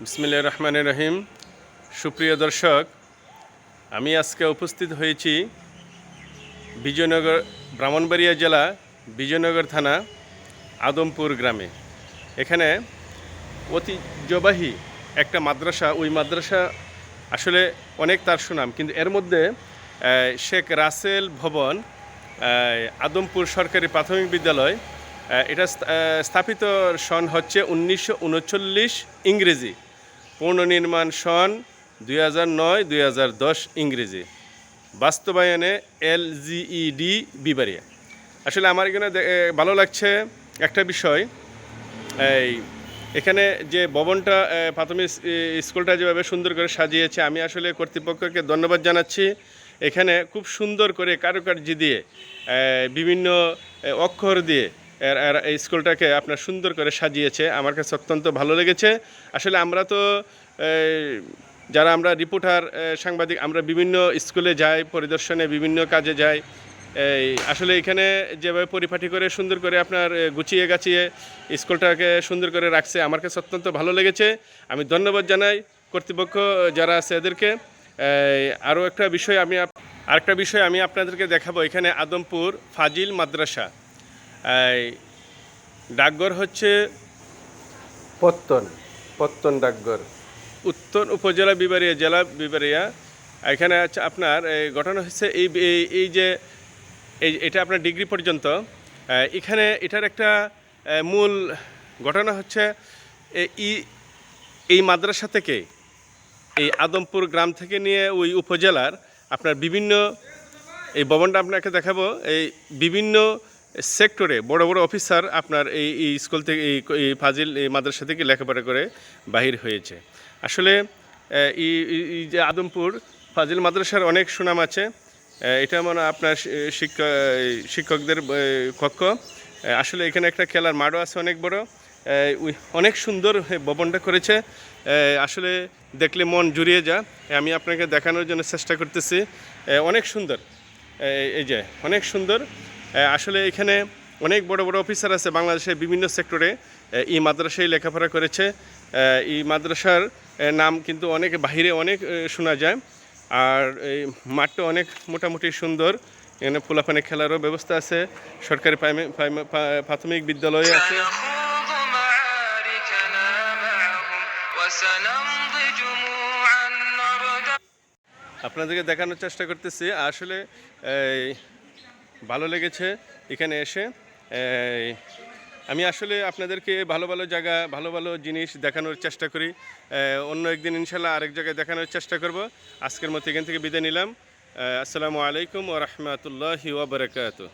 বিসমিল্লা রহমান রহিম। সুপ্রিয় দর্শক, আমি আজকে উপস্থিত হয়েছি বিজয়নগর, ব্রাহ্মণবাড়িয়া জেলা, বিজয়নগর থানা, আদমপুর গ্রামে। এখানে ঐতিহ্যবাহী একটা মাদ্রাসা, ওই মাদ্রাসা আসলে অনেক তার সুনাম, কিন্তু এর মধ্যে শেখ রাসেল ভবন আদমপুর সরকারি প্রাথমিক বিদ্যালয় এটা স্থাপিত সন হচ্ছে উনিশশো উনচল্লিশ ইংরেজি। পুনর্নির্মাণ সন দুই হাজার নয়, দুই হাজার দশ ইংরেজি। বাস্তবায়নে এলজিইডি বিবারিয়া। আসলে আমার এখানে ভালো লাগছে একটা বিষয়। এই, এখানে যে ভবনটা প্রাথমিক স্কুলটা যেভাবে সুন্দর করে সাজিয়েছে, আমি আসলে কর্তৃপক্ষকে ধন্যবাদ জানাচ্ছি। এখানে খুব সুন্দর করে কারুকার্য দিয়ে বিভিন্ন অক্ষর দিয়ে এর- এই স্কুলটাকে আপনার সুন্দর করে সাজিয়েছে। আমার কাছে অত্যন্ত ভালো লেগেছে। আসলে আমরা তো যারা আমরা রিপোর্টার সাংবাদিক, আমরা বিভিন্ন স্কুলে যাই, পরিদর্শনে বিভিন্ন কাজে যাই। এই, আসলে এখানে যেভাবে পরিপাটি করে, সুন্দর করে আপনার গুছিয়ে গাছিয়ে স্কুলটাকে সুন্দর করে রাখছে, আমার কাছে অত্যন্ত ভালো লেগেছে। আমি ধন্যবাদ জানাই কর্তৃপক্ষ যারা আছে এদেরকে। আরও একটা বিষয় আমি আরেকটা বিষয় আমি আপনাদেরকে দেখাবো। এখানে আদমপুর ফাজিল মাদ্রাসা। ডাকঘর হচ্ছে পত্তন পত্তন ডাকঘর। উত্তর উপজেলা বিবারিয়া জেলা বিবারিয়া এখানে আছে আপনার এই ঘটনা হচ্ছে এই এই- এই যে এই এটা আপনার ডিগ্রি পর্যন্ত। এখানে এটার একটা মূল ঘটনা হচ্ছে এ- ই- এই মাদ্রাসা থেকে এই আদমপুর গ্রাম থেকে নিয়ে ওই উপজেলার আপনার বিভিন্ন এই ভবনটা আপনাকে দেখাবো এই বিভিন্ন সেক্টরে বড় বড় অফিসার আপনার এই স্কুল থেকে, এই ফাজিল, এই মাদ্রাসা থেকে লেখাপড়া করে বাহির হয়েছে। আসলে এই যে আদমপুর ফাজিল মাদ্রাসার অনেক সুনাম আছে। এটা মানে আপনার শিক্ষা শিক্ষকদের কক্ষ। আসলে এখানে একটা খেলার মাঠও আছে অনেক বড়। অনেক সুন্দর ভবনটা করেছে। আসলে দেখলে মন জুড়িয়ে যা আমি আপনাকে দেখানোর জন্য চেষ্টা করতেছি। অনেক সুন্দর। এই- যে, অনেক সুন্দর। আসলে এখানে অনেক বড় বড় অফিসার আছে বাংলাদেশের বিভিন্ন সেক্টরে। এই মাদ্রাসায় লেখাপড়া করেছে। এই মাদ্রাসার নাম কিন্তু অনেক, বাহিরে অনেক শোনা যায়। আর এই মাঠটা অনেক মোটামুটি সুন্দর। এখানে ফুলাফানে খেলারও ব্যবস্থা আছে। সরকারি প্রাথমিক বিদ্যালয়ে আছে। আপনাদেরকে দেখানোর চেষ্টা করতেছি। আসলে ভালো লেগেছে এখানে এসে। আমি আসলে আপনাদেরকে ভালো ভালো জায়গা, ভালো ভালো জিনিস দেখানোর চেষ্টা করি। অন্য একদিন ইনশাল্লাহ আরেক জায়গায় দেখানোর চেষ্টা করব। আজকের মতো এখান থেকে বিদায় নিলাম। আসসালামু আলাইকুম ও রহমতুল্লাহি ওবরাকাতু